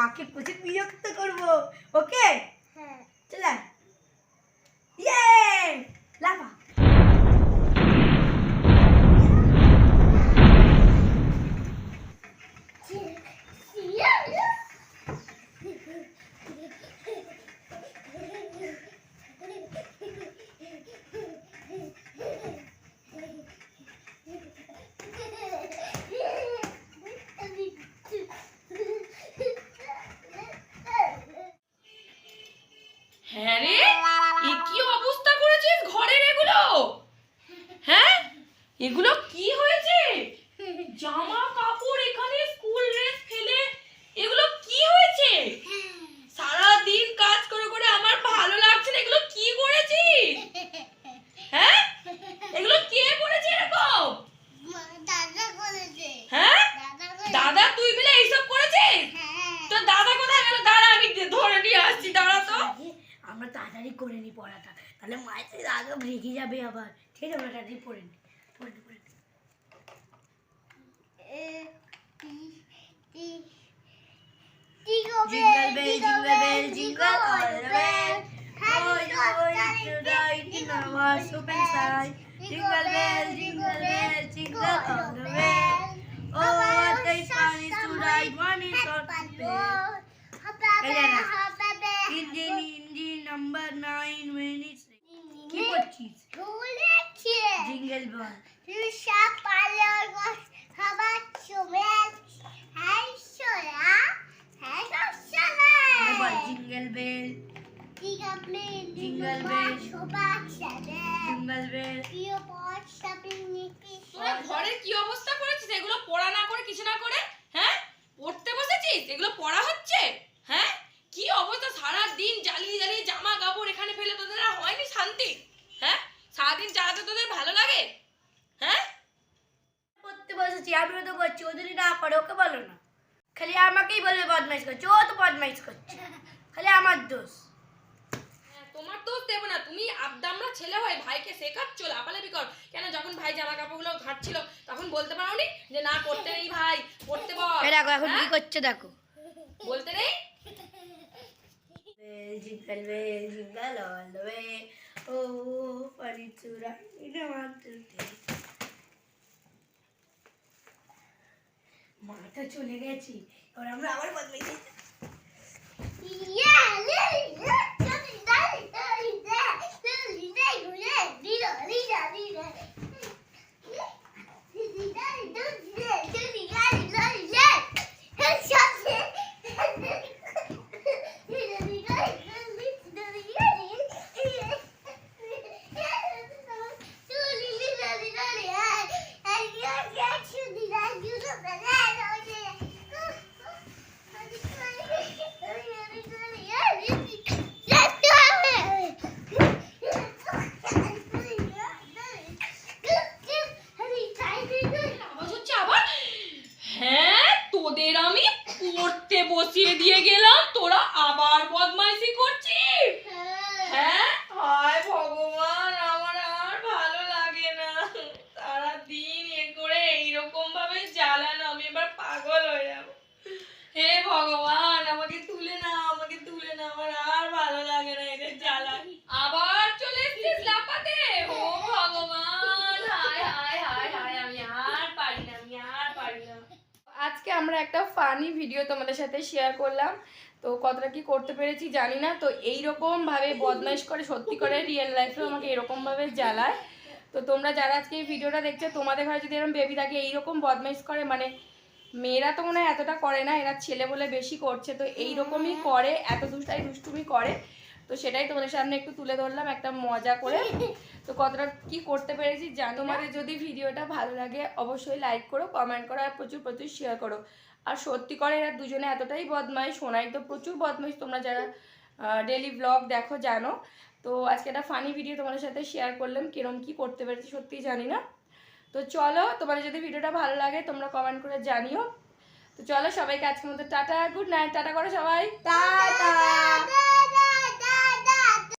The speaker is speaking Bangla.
মাকে প্রচুর বিরক্ত করব। ওকে হ্যাঁ। চলে ইয়ে লাফা হ্যাঁ রে এ কি অবস্থা করেছিস ঘরের এগুলো হ্যাঁ? এগুলো কি হয়েছে? জামা কাপড় আমরা তাড়াতাড়ি করে নিই পড়াটা তাহলে মায়ের সাথে আগে রেগে যাবে আবার ঠিক আছে আমরা তাড়াতাড়ি পড়ে নিই পড়ে নিই, পড়ে নিই। Jingle Jingle bell, jingle bell, jingle all the way. Oh, you're going to ride in our open side. Jingle bell, jingle bell, jingle all the way. Oh, what a fun is to ride one is on Engine, engine Number nine when it's কি করছিস জিঙ্গেল বল বল jingle bell Jingle bell. Jingle bell তোরা ঘরের কি অবস্থা করেছিস? এগুলো পড়া না করে কিছু না করে হ্যাঁ? পড়তে বসেছিস? এগুলো পড়া হচ্ছে হ্যাঁ কি অবস্থা সারা দিন জ্বালিয়ে জ্বালিয়ে জামা কাপড় এখানে ফেলে তোদের আর হয়নি শান্তি হ্যাঁ? সারাদিন জ্বালাতে তোদের ভালো লাগে? হ্যাঁ? করতে বসেছি আমিও তো করছি ও যদি না পারে ওকে বলো না। খালি আমাকেই বলবে বদমাইশ করছে ও তো বদমাইশ করছে। খালি আমার দোষ। হ্যাঁ, তোমার দোষ দেবো না তুমি আবদামরা ছেলে হয়ে ভাইকে শেখাচ্ছ লাপালাপি কর। কেন যখন ভাই জামা কাপড়গুলো ঘাটছিল তখন বলতে পারোনি যে না করতে নেই ভাই করতে বল দেখো এখন কি হ্যাঁ? করছে দেখো। বলতে নেই? Jingle bell, jingle all the way. Oh, funny to ride in a mountain মা তো চলে গেছি এবার আমরা আবার বদমাইশি বসিয়ে দিয়ে গেলাম তোরা আবার বদমাইশি করছিস হ্যাঁ হায় ভগবান আমার আর ভালো লাগে না সারা দিন এ করে এইরকম ভাবে জ্বালানো আমি এবার পাগল হয়ে যাব হে ভগবান আমাকে তুলে না আমাকে তুলে না আমার আর ভালো লাগে না এদের জ্বালান আবার চলে এসেছিস লাপাতে ও ভগবান হায় হায় হায় হায় আমি আর পারি না আমি আর পারি না আজকে আমরা একটা ফানি ভিডিও তোমাদের সাথে শেয়ার করলাম। তো কতটা কি করতে পেরেছি জানি না, তো এই রকম ভাবে বদমাইশ করে, সত্যি করে রিয়েল লাইফেও আমাকে এরকম ভাবে জ্বালায়। তো তোমরা যারা আজকে এই ভিডিওটা দেখছ, তোমাদের ঘরে যদি এরকম বেবি থাকে, এইরকম বদমাইশ করে মানে মেয়েরা তো মনে হয় এতটা করে না, এরা ছেলে বলে বেশি করছে। তো এই রকমই করে, এত দুষ্টাই দুষ্টুমি করে। তো সেটাই তোমাদের সামনে একটু তুলে ধরলাম একটা মজা করে। তো কতটা কি করতে পেরেছি জানো? তোমাদের যদি ভিডিওটা ভালো লাগে অবশ্যই লাইক করো কমেন্ট করো আর প্রচুর প্রচুর শেয়ার করো। আর সত্যি করে এরা দুজনে এতটাই বদমাইশ শোনাই তো প্রচুর বদমাইশ তোমরা যারা ডেলি ব্লগ দেখো জানো। তো আজকে একটা ফানি ভিডিও তোমাদের সাথে শেয়ার করলাম কিরম কি করতে পেরেছি সত্যিই জানি না। তো চলো তোমাদের যদি ভিডিওটা ভালো লাগে তোমরা কমেন্ট করে জানিও। তো চলো সবাইকে আজকের মতো টাটা গুড নাইট টাটা করো সবাই। টাটা